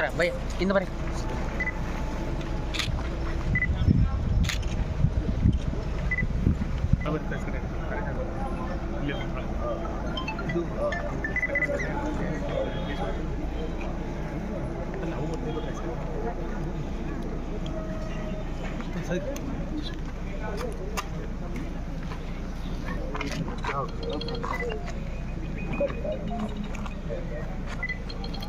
Sir by ಹಿಂದೆ ಬರ್ರಿ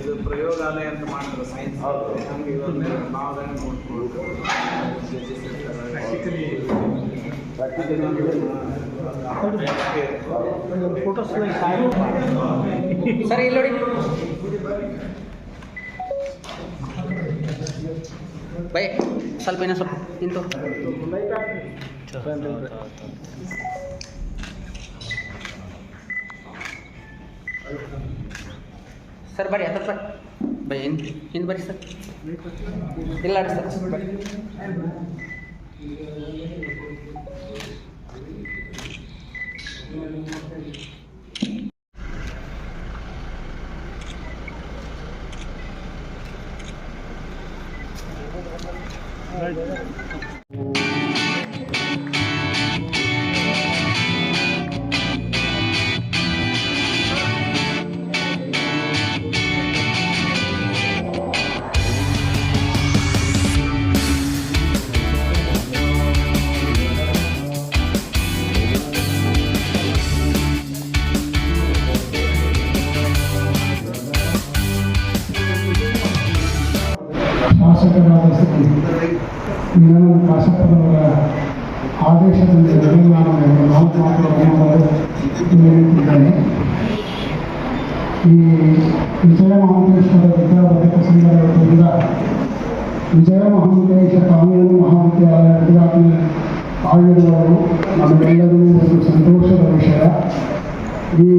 ಇದು ಪ್ರಯೋಗಾಲಯ ಅಂತ ಮಾಡಿದ್ರು ಸೈನ್ಸ್ ನಾವು ಅದನ್ನ ಫೋಟೋಸ್ ಸರ್, ಇಲ್ಲಿ ನೋಡಿ. ಬೈ, ಸ್ವಲ್ಪ ಏನೋ ಸ್ವಲ್ಪ ನಿಂತು. ಸರ್ ಬರ್ರಿ ಹತ್ರ ಸರ್ ಬೈ ಹಿಂದೆ ಹಿಂದೆ ಬರ್ರಿ ಸರ್ ಇಲ್ಲ ರೀ ಸರ್ ಬರ್ರಿ ಶಾಸಕರಾದ ಶ್ರೀ ನಿಗಮ ಶಾಸಕರವರ ಆದೇಶದಂತೆ ನನಗೆ ನಾನು ಎರಡು ನಾಲ್ಕು ಮಾತುಗಳನ್ನು ಹೇಳುತ್ತಿದ್ದೇನೆ ಈ ವಿಜಯ ಮಹಾಂತೇಶ್ವರ ವಿದ್ಯಾವರ್ಧಕ ಸಂಘದ ವತಿಯಿಂದ ವಿಜಯ ಮಹಾಂತೇಶ ಕಾನೂನು ಮಹಾವಿದ್ಯಾಲಯ ಉದ್ಘಾಟನೆ ಆಗಿರುವವರು ನಮಗೆಲ್ಲರಿಗೂ ಒಂದು ಸಂತೋಷದ ವಿಷಯ ಈ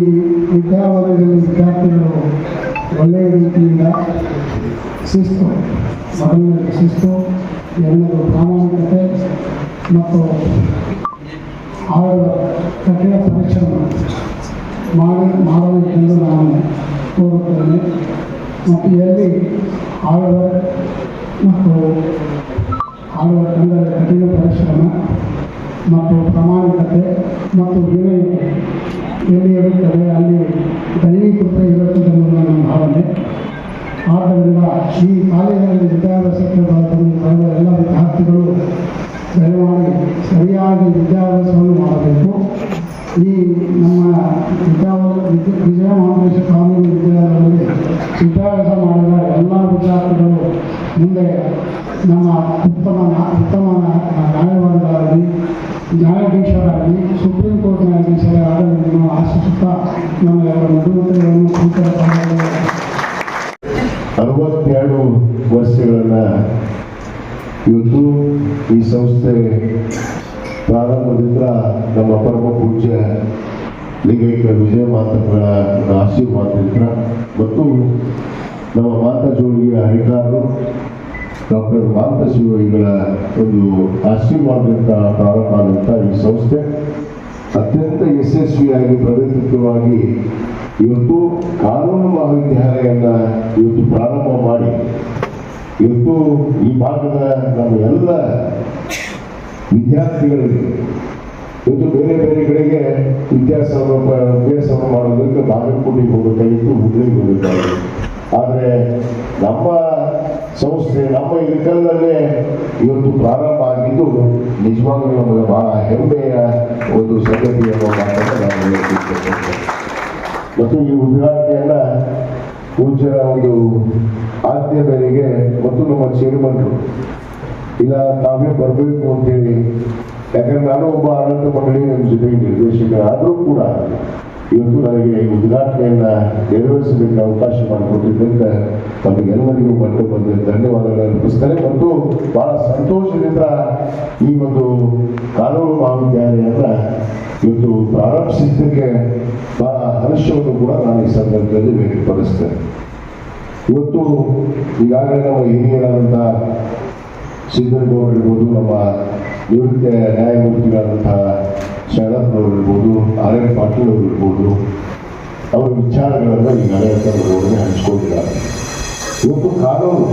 ವಿದ್ಯಾಲಯದಲ್ಲಿ ವಿದ್ಯಾರ್ಥಿಗಳು ಒಳ್ಳೆಯ ರೀತಿಯಿಂದ ಶಿಸ್ತು ಮೊದಲನೇದು ಶಿಸ್ತು, ಎಲ್ಲರೂ ಪ್ರಾಮಾಣಿಕತೆ ಮತ್ತು ಅವರ ಕಠಿಣ ಪರಿಶ್ರಮ ಮಾಡಿ ಮಾಡಬೇಕೆಂದು ನಾನು ಕೋರುತ್ತೇನೆ. ಮತ್ತು ಎಲ್ಲಿ ಆಳುವ ಮತ್ತು ಆಳುವ ತಂಡದ ಕಠಿಣ ಪರಿಶ್ರಮ ಮತ್ತು ಪ್ರಾಮಾಣಿಕತೆ ಮತ್ತು ವಿನಯತೆ ಎಲ್ಲಿ ಇರುತ್ತದೆ, ಅಲ್ಲಿ ದೈವೀಕೃತ ಇರುತ್ತದೆ ಅನ್ನೋದು ನನ್ನ ಭಾವನೆ. ಆದ್ದರಿಂದ ಈ ಕಾಲೇಜಿನಲ್ಲಿ ವಿದ್ಯಾಭ್ಯಾಸಕ್ಕೆ ಬರುವ ಎಲ್ಲ ವಿದ್ಯಾರ್ಥಿಗಳು ದಯಮಾಡಿ ಸರಿಯಾಗಿ ವಿದ್ಯಾಭ್ಯಾಸವನ್ನು ಮಾಡಬೇಕು. ಈ ನಮ್ಮ ವಿದ್ಯ ವಿಜಯ ಮಹಾಂತೇಶ ಕಾನೂನು ವಿದ್ಯಾಲಯದಲ್ಲಿ ವಿದ್ಯಾಭ್ಯಾಸ ಮಾಡಿದ ಎಲ್ಲ ವಿದ್ಯಾರ್ಥಿಗಳು ಮುಂದೆ ನಮ್ಮ ಉತ್ತಮ ಉತ್ತಮ ನ್ಯಾಯವಾದಿಗಳಾಗಲಿ ನ್ಯಾಯಾಧೀಶರಾಗಿ ಇವತ್ತು ಈ ಸಂಸ್ಥೆ ಪ್ರಾರಂಭದಿಂದ ನಮ್ಮ ಪರಮ ಪೂಜ್ಯ ಲಿಂಗೈಕ ವಿಜಯ ಮಾತಗಳ ಆಶೀರ್ವಾದದಿಂದ ಮತ್ತು ನಮ್ಮ ಮಾತಾ ಜೋಳಿಯ ಅಧಿಕಾರರು ಡಾಕ್ಟರ್ ಮಾತ ಶಿವೈಗಳ ಒಂದು ಆಶೀರ್ವಾದದಿಂದ ಪ್ರಾರಂಭ ಆದಂಥ ಈ ಸಂಸ್ಥೆ ಅತ್ಯಂತ ಯಶಸ್ವಿಯಾಗಿ ಪ್ರಗತಿತ್ವವಾಗಿ ಇವತ್ತು ಕಾನೂನು ಮಹಾವಿದ್ಯಾಲಯನ ಇವತ್ತು ಪ್ರಾರಂಭ ಮಾಡಿ ಇವತ್ತು ಈ ಭಾಗದ ನಮ್ಮ ಎಲ್ಲ ವಿದ್ಯಾರ್ಥಿಗಳಿಗೆ ಇವತ್ತು ಬೇರೆ ಬೇರೆ ಕಡೆಗೆ ವಿದ್ಯಾಸಂಸ್ಥೆ ಅಭ್ಯಾಸವನ್ನು ಮಾಡೋದಕ್ಕೆ ಬಾಗಲಕೋಟೆಗೆ ಹೋಗಬೇಕಾಗಿತ್ತು ನಮ್ಮ ಸಂಸ್ಥೆ, ನಮ್ಮ ಇಳಕಲ್ಲಲ್ಲೇ ಇವತ್ತು ಪ್ರಾರಂಭ ಆಗಿದ್ದು ನಿಜವಾಗ್ಲೂ ನಮಗೆ ಬಹಳ ಹೆಮ್ಮೆಯ ಒಂದು ಸಂಗತಿ ಅನ್ನೋ ಮಾತನ್ನು ನಾನು ಮತ್ತು ಈ ಉದ್ಘಾಟನೆಯನ್ನ ಪೂಜ್ಯರ ಒಂದು ಆಜ್ಞೆ ಮೇರೆಗೆ ಮತ್ತು ನಮ್ಮ ಚೇರ್ಮನ್ರು ಇಲ್ಲ, ತಾವೇ ಬರಬೇಕು ಅಂತೇಳಿ. ಯಾಕಂದ್ರೆ ನಾನು ಒಬ್ಬ ಆನಂದ ಮಂಡಳಿ ನಮ್ಮ ಜೊತೆಗೆ ನಿರ್ದೇಶಕರಾದರೂ ಕೂಡ ಇವತ್ತು ನನಗೆ ಉದ್ಘಾಟನೆಯನ್ನ ನೆರವೇರಿಸಲಿಕ್ಕೆ ಅವಕಾಶ ಮಾಡಿಕೊಟ್ಟಿದ್ದಕ್ಕೆ ತಮಗೆಲ್ಲರಿಗೂ ಮತ್ತೆ ಬಂದು ಧನ್ಯವಾದಗಳನ್ನು ಅರ್ಪಿಸ್ತಾರೆ ಮತ್ತು ಬಹಳ ಸಂತೋಷದಿಂದ ಈ ಒಂದು ಕಾನೂನು ಮಹಾವಿದ್ಯಾಲಯದ ಇವತ್ತು ಪ್ರಾರಂಭಿಸಿದ್ದಕ್ಕೆ ಬಹಳ ಹರ್ಷವನ್ನು ಕೂಡ ನಾನು ಈ ಸಂದರ್ಭದಲ್ಲಿ ವ್ಯಕ್ತಪಡಿಸ್ತೇನೆ. ಇವತ್ತು ಈಗಾಗಲೇ ನಮ್ಮ ಹಿರಿಯರಾದಂಥ ಸಿದ್ದರಗೌಡರು ಇರ್ಬೋದು ನಮ್ಮ ನಿವೃತ್ತ ನ್ಯಾಯಮೂರ್ತಿಗಳಾದಂತಹ ಶರತ್ನವರು ಆರ್ ಎನ್ ಪಾಟೀಲ್ ಅವರು ಇರ್ಬೋದು ಅವರ ವಿಚಾರಗಳನ್ನು ಈಗಾಗಲೇ ತಮ್ಮೊಡನೆ ಹಂಚ್ಕೊಂಡಿದ್ದಾರೆ. ಇವತ್ತು ಕಾನೂನು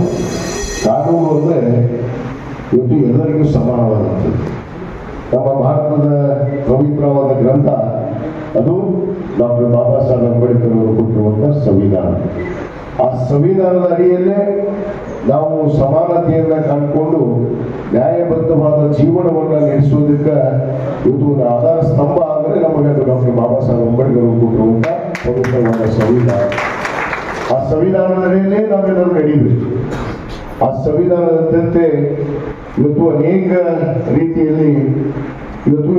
ಕಾನೂನು ಅಂದರೆ ಇವತ್ತು ಎಲ್ಲರಿಗೂ ಸಮಾನವಾದಂಥದ್ದು. ನಮ್ಮ ಭಾರತದ ಪವಿತ್ರವಾದ ಗ್ರಂಥ, ಅದು ಡಾಕ್ಟರ್ ಬಾಬಾ ಸಾಹೇಬ್ ಅಂಬೇಡ್ಕರ್ ಅವರು ಕೊಟ್ಟಿರುವಂಥ ಸಂವಿಧಾನ. ಆ ಸಂವಿಧಾನದ ಅಡಿಯಲ್ಲೇ ನಾವು ಸಮಾನತೆಯನ್ನ ಕಂಡುಕೊಂಡು ನ್ಯಾಯಬದ್ಧವಾದ ಜೀವನವನ್ನು ನಡೆಸೋದಕ್ಕೆ ಇದು ಒಂದು ಆಧಾರ ಸ್ತಂಭ ಆದರೆ ನಮಗೆ ಅದು ಡಾಕ್ಟರ್ ಬಾಬಾ ಸಾಹೇಬ್ ಅಂಬೇಡ್ಕರ್ ಅವರು ಕೊಟ್ಟಿರುವಂಥ ಪವಿತ್ರವಾದ ಸಂವಿಧಾನ. ಆ ಸಂವಿಧಾನದ ಅಡಿಯಲ್ಲೇ ನಾವೆಲ್ಲರೂ ನಡೀಬೇಕು ಆ ಸಂವಿಧಾನದಂತೆ ಇವತ್ತು ಅನೇಕ ರೀತಿಯಲ್ಲಿ ಇವತ್ತು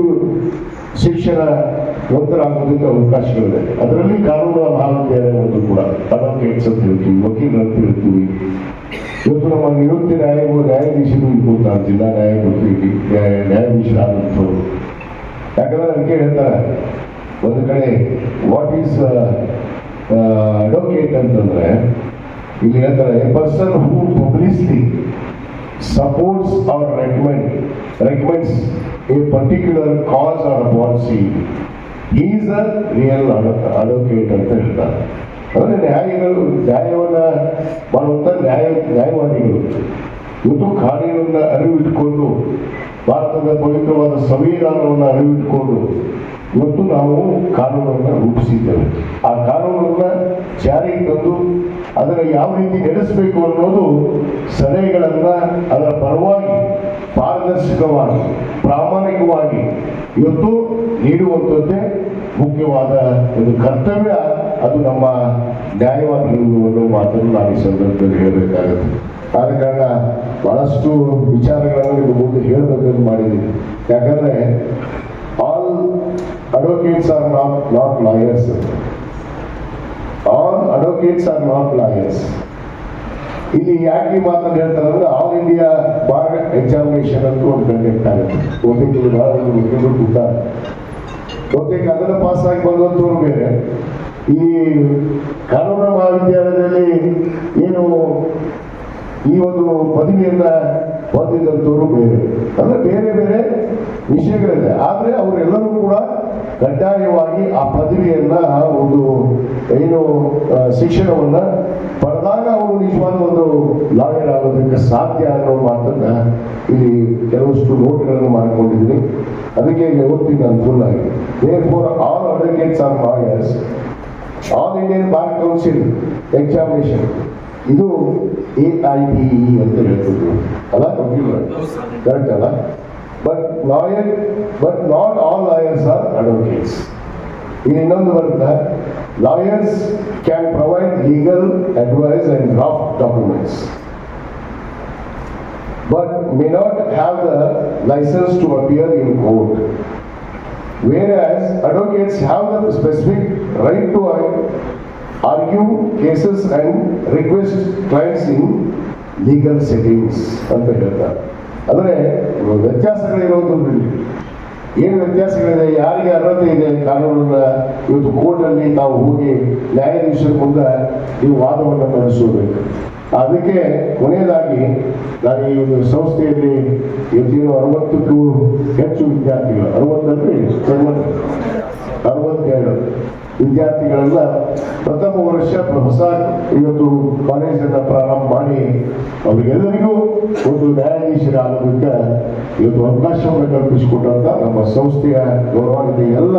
ಶಿಕ್ಷಣ ಒಂದರಾಗೋದಕ್ಕೆ ಅವಕಾಶಗಳಿದೆ. ಅದರಲ್ಲಿ ಕಾನೂನು ಮಹಾವಿದ್ಯಾಲಯ ಒಂದು ಕೂಡ. ಅಡ್ವೊಕೇಟ್ಸ್ ಅಂತ ಹೇಳ್ತೀವಿ ವಕೀಲರು ಅಂತ ಹೇಳ್ತೀವಿ ಇವತ್ತು ನಮ್ಮ ನಿವೃತ್ತಿ ನ್ಯಾಯ ನ್ಯಾಯಾಧೀಶರು ಇರ್ಬೋದು ಜಿಲ್ಲಾ ನ್ಯಾಯಮೂರ್ತಿ, ನ್ಯಾಯ- ನ್ಯಾಯಾಧೀಶರಾದಂಥವ್ರು ಯಾಕಂದ್ರೆ ಅದಕ್ಕೆ ಹೇಳ್ತಾರೆ, ಒಂದು ಕಡೆ ವಾಟ್ ಈಸ್ ಅಡ್ವೊಕೇಟ್ ಅಂತಂದ್ರೆ ಇಲ್ಲಿ ಹೇಳ್ತಾರೆ a person who publicly supports or recommend recommends a particular cause or policy is a real advocate ಅಂತ ಹೇಳ್ತಾರೆ. ಅಂದರೆ ನ್ಯಾಯಗಳು ನ್ಯಾಯವನ್ನ ಮಾಡುವಂಥ ನ್ಯಾಯ, ನ್ಯಾಯವಾದಿಗಳು. ಇವತ್ತು ಕಾನೂನನ್ನು ಅರಿವಿಟ್ಟುಕೊಂಡು ಭಾರತದ ಪವಿತ್ರವಾದ ಸಂವಿಧಾನವನ್ನು ಅರಿವಿಟ್ಟುಕೊಂಡು ಇವತ್ತು ನಾವು ಕಾನೂನನ್ನು ರೂಪಿಸಿದ್ದೇವೆ. ಆ ಕಾನೂನನ್ನ ಜಾರಿಗೆ ತಂದು ಅದನ್ನು ಯಾವ ರೀತಿ ನಡೆಸಬೇಕು ಅನ್ನೋದು ಸಲಹೆಗಳನ್ನು ಅದರ ಪರವಾಗಿ ಪಾರದರ್ಶಕವಾಗಿ, ಪ್ರಾಮಾಣಿಕವಾಗಿ ಇವತ್ತು ನೀಡುವಂಥದ್ದೇ ಮುಖ್ಯವಾದ ಒಂದು ಕರ್ತವ್ಯ. ಅದು ನಮ್ಮ ನ್ಯಾಯವಾಗಿರುವುದು ಮಾತನ್ನು ನಾವು ಈ ಸಂದರ್ಭದಲ್ಲಿ ಹೇಳಬೇಕಾಗುತ್ತೆ. ಆದ ಕಾರಣ ಬಹಳಷ್ಟು ವಿಚಾರಗಳನ್ನು ನಿಮ್ಮ ಮುಂದೆ ಹೇಳಬೇಕಂತ ಮಾಡಿದ್ದೀನಿ. ಯಾಕಂದ್ರೆ advocates are not, not lawyers all advocates are not lawyers ಇಲ್ಲಿ ಯಾಕೆ ಈ ಮಾತನ್ನು ಹೇಳ್ತಾರೆ ಅಂದ್ರೆ ಆಲ್ ಇಂಡಿಯಾ ಬಾರ್ ಎಕ್ಸಾಮಿನೇಷನ್ ಅಂತ ಒಂದು ಕಂಡಕ್ಟ್ ಆಗುತ್ತೆ ಬಹುತೇಕ ಬಹಳ ಮುಖ್ಯರು ಕೂತಾರೆ. ಅದನ್ನು ಪಾಸ್ ಆಗಿ ಬೇರೆ. ಈ ಕಾನೂನು ಮಹಾವಿದ್ಯಾಲಯದಲ್ಲಿ ಏನು ಈ ಒಂದು ಪದವಿಯನ್ನ ಹೊಂದಿದಂಥವ್ರು ಬೇರೆ. ಅಂದ್ರೆ ಬೇರೆ ಬೇರೆ ವಿಷಯಗಳಿದೆ. ಆದರೆ ಅವರೆಲ್ಲರೂ ಕೂಡ ಕಡ್ಡಾಯವಾಗಿ ಆ ಪದವಿಯನ್ನ ಒಂದು ಏನು ಶಿಕ್ಷಣವನ್ನ ಪಡೆದಾಗ ಅವರು ನಿಜವಾದ ಒಂದು ಲಾಯರ್ ಆಗೋದಕ್ಕೆ ಸಾಧ್ಯ ಅನ್ನೋ ಮಾತನ್ನ ಇಲ್ಲಿ ಕೆಲವಷ್ಟು ನೋಟ್ಗಳನ್ನು ಮಾಡ್ಕೊಂಡಿದ್ದೀನಿ. ಅದಕ್ಕೆ ಈಗ ಅನುಕೂಲ ಆಗಿದೆ therefore all advocates are lawyers all Indian bar council examination ಇದು ಎ ಐ ಬಿ ಅಂತ ಹೇಳ್ತಿದ್ರು. ಅಲ್ಲ? ಕರೆಕ್ಟ್ ಅಲ್ಲ? But lawyer but not all lawyers are advocates ಇಲ್ಲಿ ಇನ್ನೊಂದು ಬರುತ್ತೆ lawyers can provide legal advice and draft documents but may not have the license to appear in court. Whereas advocates have the specific right to argue cases and request clients in legal settings ಅಂತ ಹೇಳ್ತಾರೆ ಅಂದರೆ, ವ್ಯತ್ಯಾಸಗಳಿರೋದು ಏನು ವ್ಯತ್ಯಾಸಗಳಿದೆ, ಯಾರಿಗೆ ಅರ್ಹತೆ ಇದೆ ಕಾನೂನು ಇವತ್ತು ಕೋರ್ಟಲ್ಲಿ ತಾವು ಹೋಗಿ ನ್ಯಾಯಾಧೀಶರ ಮುಂದೆ ನೀವು ವಾದವನ್ನು ಮಂಡಿಸಬೇಕು ಅದಕ್ಕೆ ಕೊನೆಯದಾಗಿ, ನಾನು ಈ ಒಂದು ಸಂಸ್ಥೆಯಲ್ಲಿ ಇವತ್ತಿರುವ ಅರವತ್ತಕ್ಕೂ ಹೆಚ್ಚು ವಿದ್ಯಾರ್ಥಿಗಳು, ಅರವತ್ತಲ್ಲಿ ವಿದ್ಯಾರ್ಥಿಗಳೆಲ್ಲ ಪ್ರಥಮ ವರ್ಷ ಹೊಸ ಇವತ್ತು ಕಾಲೇಜನ್ನು ಪ್ರಾರಂಭ ಮಾಡಿ ಅವರಿಗೆಲ್ಲರಿಗೂ ಒಂದು ನ್ಯಾಯಾಧೀಶರಾಗೋದಕ್ಕೆ ಇವತ್ತು ಅವಕಾಶವನ್ನು ಕಲ್ಪಿಸಿಕೊಟ್ಟಂತ ನಮ್ಮ ಸಂಸ್ಥೆಯ ಗೌರವಾನ್ವಿತ ಎಲ್ಲ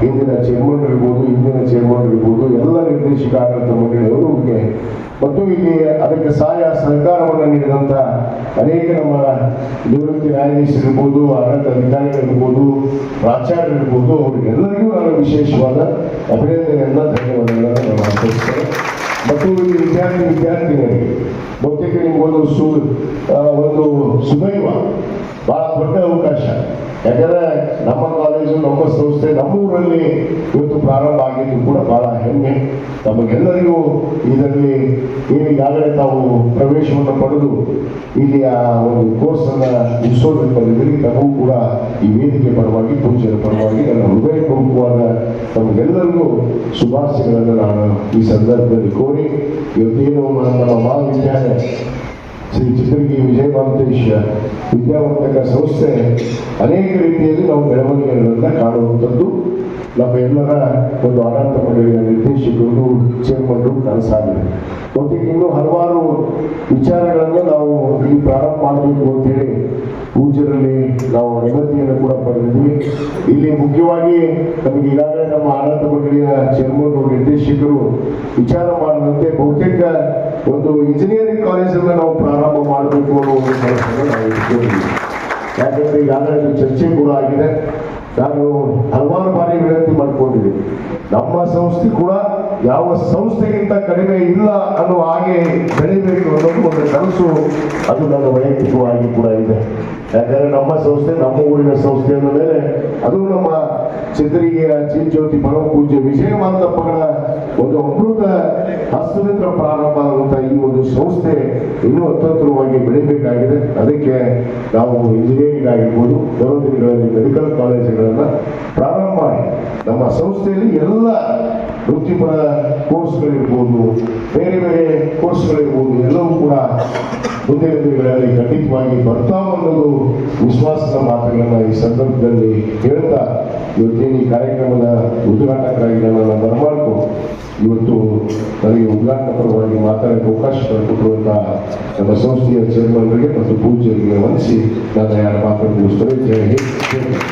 ಹಿಂದಿನ ಚೇರ್ಮನ್ ಇರ್ಬೋದು, ಹಿಂದಿನ ಚೇರ್ಮನ್ ಇರ್ಬೋದು, ಎಲ್ಲ ನಿರ್ದೇಶಕ ಆಡಳಿತ ಮಂಡಳಿಯವರಿಗೆ ಮತ್ತು ಇಲ್ಲಿ ಅದಕ್ಕೆ ಸಹಾಯ ಸಹಕಾರವನ್ನು ನೀಡಿದಂಥ ಅನೇಕ ನಮ್ಮ ನಿವೃತ್ತಿ ನ್ಯಾಯಾಧೀಶರಿರ್ಬೋದು ಆಡಳಿತ ಅಧಿಕಾರಿಗಳಿರ್ಬೋದು ಪ್ರಾಚಾರ್ಯರಿರ್ಬೋದು ಅವರಿಗೆಲ್ಲರಿಗೂ ನಾನು ವಿಶೇಷವಾದ ಅಭಿನಂದನೆಯನ್ನ, ಧನ್ಯವಾದಗಳನ್ನು ನಾನು ಅರ್ಪಿಸ್ತೇನೆ ಮತ್ತು ಇಲ್ಲಿ ವಿದ್ಯಾರ್ಥಿ ವಿದ್ಯಾರ್ಥಿನಿಯರಿಗೆ ಬಹುತೇಕ ನಿಮಗೊಂದು ಸು ಒಂದು ಸುದೈವ ಬಹಳ ದೊಡ್ಡ ಅವಕಾಶ. ಯಾಕಂದ್ರೆ ನಮ್ಮ ಕಾಲೇಜು, ನಮ್ಮ ಸಂಸ್ಥೆ, ನಮ್ಮೂರಲ್ಲಿ ಇವತ್ತು ಪ್ರಾರಂಭ ಆಗಿದ್ದು ಕೂಡ ಬಹಳ ಹೆಮ್ಮೆ. ತಮಗೆಲ್ಲರಿಗೂ ಇದರಲ್ಲಿ ಏನು ಈಗಾಗಲೇ ತಾವು ಪ್ರವೇಶವನ್ನು ಪಡೆದು ಇಲ್ಲಿ ಆ ಒಂದು ಕೋರ್ಸ್ ಅನ್ನ ಮುಗಿಸೋದ್ರಲ್ಲಿ ತಮಗೂ ಕೂಡ ಈ ವೇದಿಕೆ ಪರವಾಗಿ, ಪೂಜೆಯ ಪರವಾಗಿ ನನ್ನ ಹೃದಯಪೂರ್ವಕವಾದ ತಮಗೆಲ್ಲರಿಗೂ ಶುಭಾಶಯಗಳನ್ನು ನಾನು ಈ ಸಂದರ್ಭದಲ್ಲಿ ಕೋರಿ, ಇವತ್ತೇನು ನಮ್ಮ ಮಹಾವಿದ್ಯಾಲಯ ಶ್ರೀ ಚಿತ್ರಗಿ ವಿಜಯ ಮಾಂತೇಶ್ ವಿದ್ಯಾವರ್ಧಕ ಸಂಸ್ಥೆ ಅನೇಕ ರೀತಿಯಲ್ಲಿ ನಾವು ಬೆಳವಣಿಗೆಗಳನ್ನು ಕಾಣುವಂಥದ್ದು. ನಮ್ಮ ಎಲ್ಲರ ಒಂದು ಆಡಳಿತ ಮಂಡಳಿಯ ನಿರ್ದೇಶಕರು ಚೇರ್ಮನ್ರು ಕನಸಾಗಿದೆ. ಬಹುತೇಕ ಇನ್ನೂ ಹಲವಾರು ವಿಚಾರಗಳನ್ನು ನಾವು ಇಲ್ಲಿ ಪ್ರಾರಂಭ ಮಾಡಬೇಕು ಅಂತೇಳಿ ಪೂಜರಲ್ಲಿ ನಾವು ಅನುಮತಿಯನ್ನು ಕೂಡ ಪಡೆದಿದ್ವಿ ಇಲ್ಲಿ ಮುಖ್ಯವಾಗಿ ನಮಗೆ ಈಗಾಗಲೇ ನಮ್ಮ ಆಡಳಿತ ಮಂಡಳಿಯ ಚೇರ್ಮನ್ ನಿರ್ದೇಶಕರು ವಿಚಾರ ಮಾಡಿದಂತೆ ಬಹುತೇಕ ಒಂದು ಇಂಜಿನಿಯರಿಂಗ್ ಕಾಲೇಜನ್ನು ನಾವು ಪ್ರಾರಂಭ ಮಾಡಬೇಕು ಅನ್ನೋ ಒಂದು ನಾವು ಯಾಕಂದ್ರೆ ಈಗಾಗಲೇ ಚರ್ಚೆ ಕೂಡ ಆಗಿದೆ. ನಾನು ಹಲವಾರು ಬಾರಿ ವಿನಂತಿ ಮಾಡ್ಕೊಂಡಿದ್ದೀನಿ. ನಮ್ಮ ಸಂಸ್ಥೆ ಕೂಡ ಯಾವ ಸಂಸ್ಥೆಗಿಂತ ಕಡಿಮೆ ಇಲ್ಲ ಅನ್ನೋ ಹಾಗೆ ಬೆಳಿಬೇಕು ಅನ್ನೋದು ಒಂದು ಕನಸು ಅದು ನನ್ನ ವೈಯಕ್ತಿಕವಾಗಿ ಕೂಡ ಇದೆ. ಯಾಕಂದ್ರೆ ನಮ್ಮ ಸಂಸ್ಥೆ, ನಮ್ಮ ಊರಿನ ಸಂಸ್ಥೆ ಅಂದ ಮೇಲೆ ಅದು ನಮ್ಮ ಚಿತ್ರಿಗೆಯ ಚಿಂಚೋತಿ ಪರಮ ವಿಜಯ ವಿಜಯಮಾಂತಪ್ಪಗಳ ಒಂದು ಅಮೃತ ಹಸ್ತದಿಂದ ಪ್ರಾರಂಭ ಆಗುವಂತಹ ಈ ಒಂದು ಸಂಸ್ಥೆ ಇನ್ನೂ ಅತ್ಯಂತರವಾಗಿ ಬೆಳಿಬೇಕಾಗಿದೆ. ಅದಕ್ಕೆ ನಾವು ಇಂಜಿನಿಯರಿಂಗ್ ಆಗಿರ್ಬೋದು ಬರೋ ಮೆಡಿಕಲ್ ಕಾಲೇಜುಗಳನ್ನ ಪ್ರಾರಂಭ ಮಾಡಿ. ನಮ್ಮ ಸಂಸ್ಥೆಯಲ್ಲಿ ಎಲ್ಲ ವೃತ್ತಿಪರ ಕೋರ್ಸ್ಗಳಿರ್ಬೋದು ಬೇರೆ ಬೇರೆ ಕೋರ್ಸ್ಗಳಿರ್ಬೋದು ಮುಂದಿನ ದಿನಗಳಲ್ಲಿ ಖಂಡಿತವಾಗಿ ಬರ್ತಾವ ಅನ್ನೋದು ವಿಶ್ವಾಸದ ಮಾತುಗಳನ್ನ ಈ ಸಂದರ್ಭದಲ್ಲಿ ಹೇಳ್ತಾ ಇವತ್ತೇನು ಈ ಕಾರ್ಯಕ್ರಮದ ಉದ್ಘಾಟಕರಾಗಿ ನನ್ನನ್ನು ಬರಮಾಡ್ಕೊ ಇವತ್ತು ನನಗೆ ಉದ್ಘಾಟನಾ ಪರವಾಗಿ ಮಾತಾಡಕ್ಕೆ ಅವಕಾಶ ಮಾಡಿಕೊಟ್ಟಿರುವಂಥ ನಮ್ಮ ಸಂಸ್ಥೆಯ ಚೇರ್ಮನ್ಗಳಿಗೆ ಮತ್ತು ಪೂಜ್ಯರಿಗೆ ವಂದಿಸಿ ನನ್ನ ಯಾರ ಮಾತನ್ನು ಮುಗಿಸ್ತೇನೆ ಭಾರತ್.